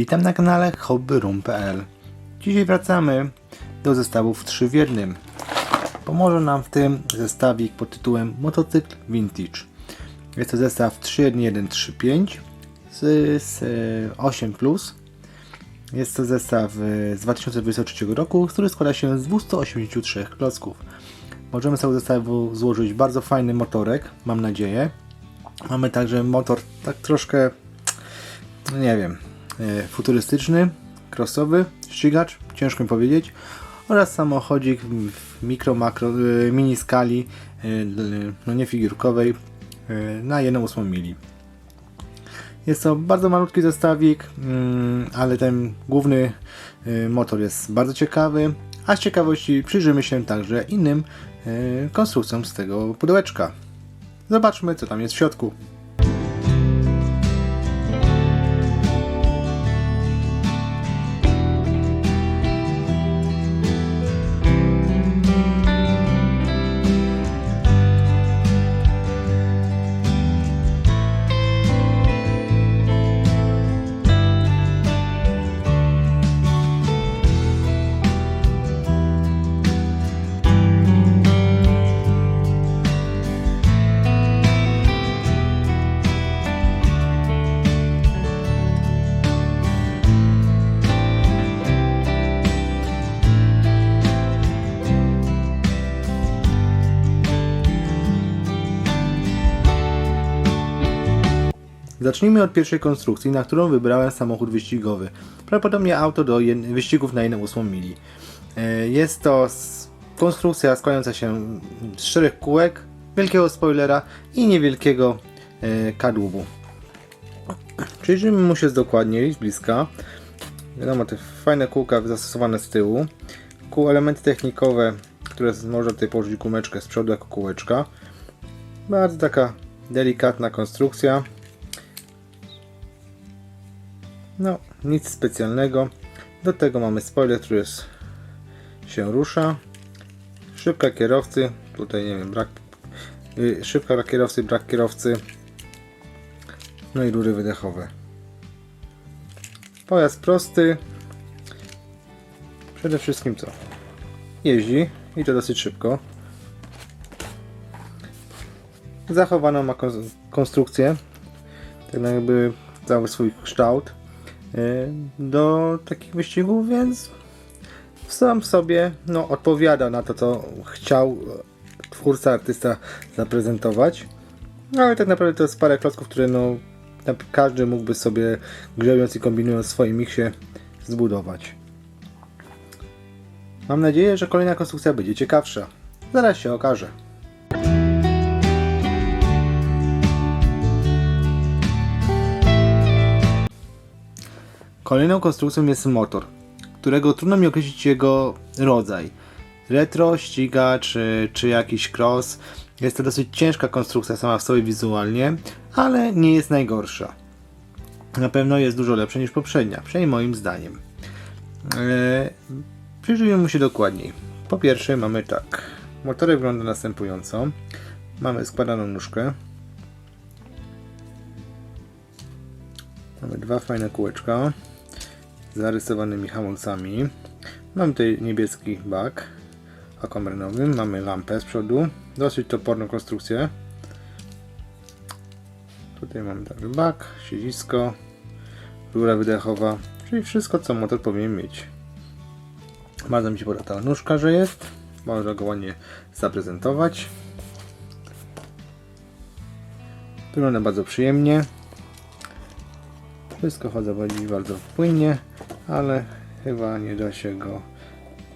Witam na kanale hobbyroom.pl Dzisiaj wracamy do zestawów 3 w jednym. Pomoże nam w tym zestawik pod tytułem Motocykl Vintage. Jest to zestaw 31135 z, z e, 8 Plus. Jest to zestaw z 2023 roku, który składa się z 283 klocków. Możemy z tego zestawu złożyć bardzo fajny motorek, mam nadzieję. Mamy także motor tak troszkę, no nie wiem, futurystyczny, crossowy, ścigacz, ciężko mi powiedzieć, oraz samochodzik w mikro, makro, e, mini skali, e, no nie figurkowej, e, na 1,8 mili. Jest to bardzo malutki zestawik, mm, ale ten główny motor jest bardzo ciekawy, a z ciekawości przyjrzymy się także innym konstrukcjom z tego pudełeczka. Zobaczmy, co tam jest w środku. Zacznijmy od pierwszej konstrukcji, na którą wybrałem samochód wyścigowy. Prawdopodobnie auto do wyścigów na 1,8 mili. E, Jest to konstrukcja składająca się z czterech kółek, wielkiego spoilera i niewielkiego e, kadłubu. Przyjrzyjmy mu się z dokładniej, z bliska. Wiadomo, te fajne kółka zastosowane z tyłu. Kół elementy technikowe, które można tutaj położyć gumeczkę z przodu jako kółeczka. Bardzo taka delikatna konstrukcja. No, nic specjalnego. Do tego mamy spoiler, który jest, się rusza. Szybka kierowcy, tutaj nie wiem, brak. y, Szybka kierowcy, brak kierowcy. No i rury wydechowe. Pojazd prosty. Przede wszystkim co? Jeździ i to dosyć szybko. Zachowaną ma kon- konstrukcję, tak jakby cały swój kształt do takich wyścigów, więc sam sobie no, odpowiada na to, co chciał twórca, artysta zaprezentować. No, ale tak naprawdę to jest parę klocków, które no, każdy mógłby sobie grzebiąc i kombinując w swoim miksie zbudować. Mam nadzieję, że kolejna konstrukcja będzie ciekawsza. Zaraz się okaże. Kolejną konstrukcją jest motor, którego trudno mi określić jego rodzaj. Retro, ścigacz czy, czy jakiś cross. Jest to dosyć ciężka konstrukcja sama w sobie wizualnie, ale nie jest najgorsza. Na pewno jest dużo lepsza niż poprzednia, przynajmniej moim zdaniem. Eee, przyjrzyjmy się dokładniej. Po pierwsze mamy tak. Motorek wygląda następująco. Mamy składaną nóżkę. Mamy dwa fajne kółeczka zarysowanymi hamulcami. Mamy tutaj niebieski bak aquamarinowy. Mamy lampę z przodu. Dosyć toporną konstrukcję. Tutaj mamy także bak, siedzisko, rura wydechowa, czyli wszystko co motor powinien mieć. Bardzo mi się podoba ta nóżka, że jest. Można go ładnie zaprezentować. Wygląda bardzo przyjemnie. Wszystko chodzi bardzo płynnie, ale chyba nie da się go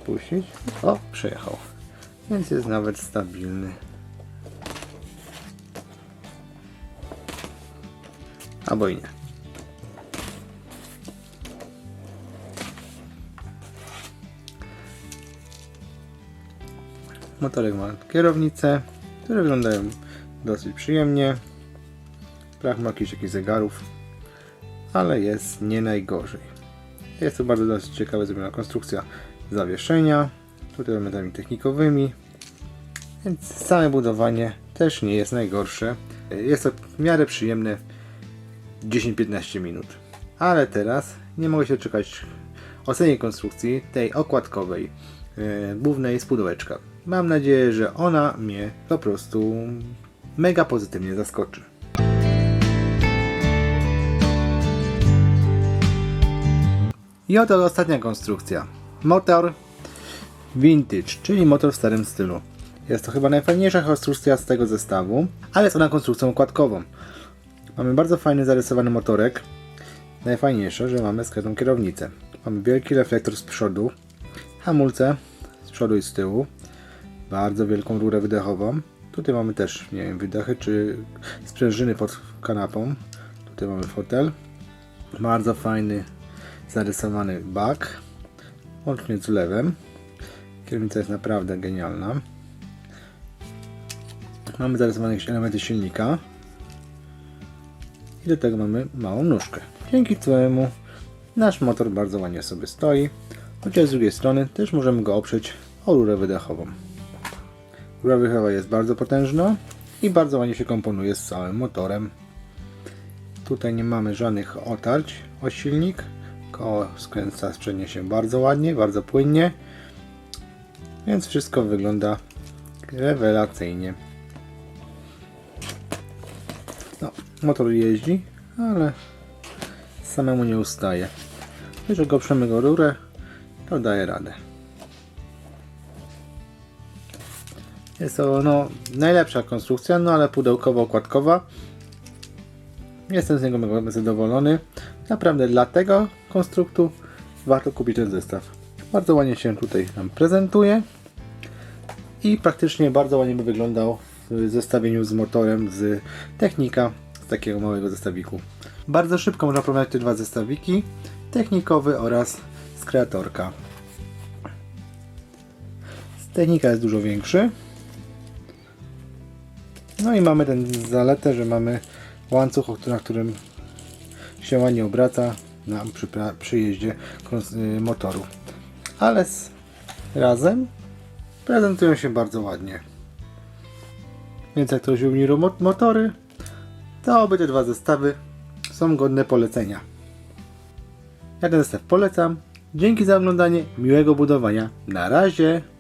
puścić. O, przejechał. Więc jest nawet stabilny. Albo i nie. Motorek ma kierownicę, które wyglądają dosyć przyjemnie. Brak ma jakichś, zegarów, ale jest nie najgorzej. Jest to bardzo dosyć ciekawe zrobiona konstrukcja zawieszenia, tutaj elementami technikowymi, więc same budowanie też nie jest najgorsze. Jest to w miarę przyjemne 10-15 minut. Ale teraz nie mogę się czekać ocenie konstrukcji tej okładkowej e, głównej z pudełeczka. Mam nadzieję, że ona mnie po prostu mega pozytywnie zaskoczy. I oto ostatnia konstrukcja. Motor vintage, czyli motor w starym stylu. Jest to chyba najfajniejsza konstrukcja z tego zestawu, ale jest ona konstrukcją układkową. Mamy bardzo fajny zarysowany motorek. Najfajniejsze, że mamy skrytą kierownicę. Mamy wielki reflektor z przodu, hamulce z przodu i z tyłu, bardzo wielką rurę wydechową. Tutaj mamy też, nie wiem, wydechy czy sprężyny pod kanapą. Tutaj mamy fotel. Bardzo fajny zarysowany bak, łącznie z lewem. Kierownica jest naprawdę genialna. Mamy zarysowane elementy silnika. I do tego mamy małą nóżkę. Dzięki któremu nasz motor bardzo ładnie sobie stoi. Chociaż z drugiej strony też możemy go oprzeć o rurę wydechową. Rura wydechowa jest bardzo potężna i bardzo ładnie się komponuje z całym motorem. Tutaj nie mamy żadnych otarć o silnik. Koło skręca sprzednie się bardzo ładnie, bardzo płynnie. Więc wszystko wygląda rewelacyjnie. No, motor jeździ, ale samemu nie ustaje. Jeżeli go przemy go rurę, to daje radę. Jest to no, najlepsza konstrukcja, no ale pudełkowo-okładkowa. Jestem z niego mega zadowolony. Naprawdę dla tego konstruktu warto kupić ten zestaw. Bardzo ładnie się tutaj nam prezentuje i praktycznie bardzo ładnie by wyglądał w zestawieniu z motorem z Technika z takiego małego zestawiku. Bardzo szybko można porównać te dwa zestawiki, technikowy oraz z kreatorka. Technika jest dużo większy. No i mamy ten zaletę, że mamy łańcuch, na którym się ładnie obraca na, przy, przy jeździe y, motoru. Ale z, razem prezentują się bardzo ładnie. Więc jak ktoś lubi motory, to obydwa dwa zestawy są godne polecenia. Ja ten zestaw polecam. Dzięki za oglądanie, miłego budowania. Na razie!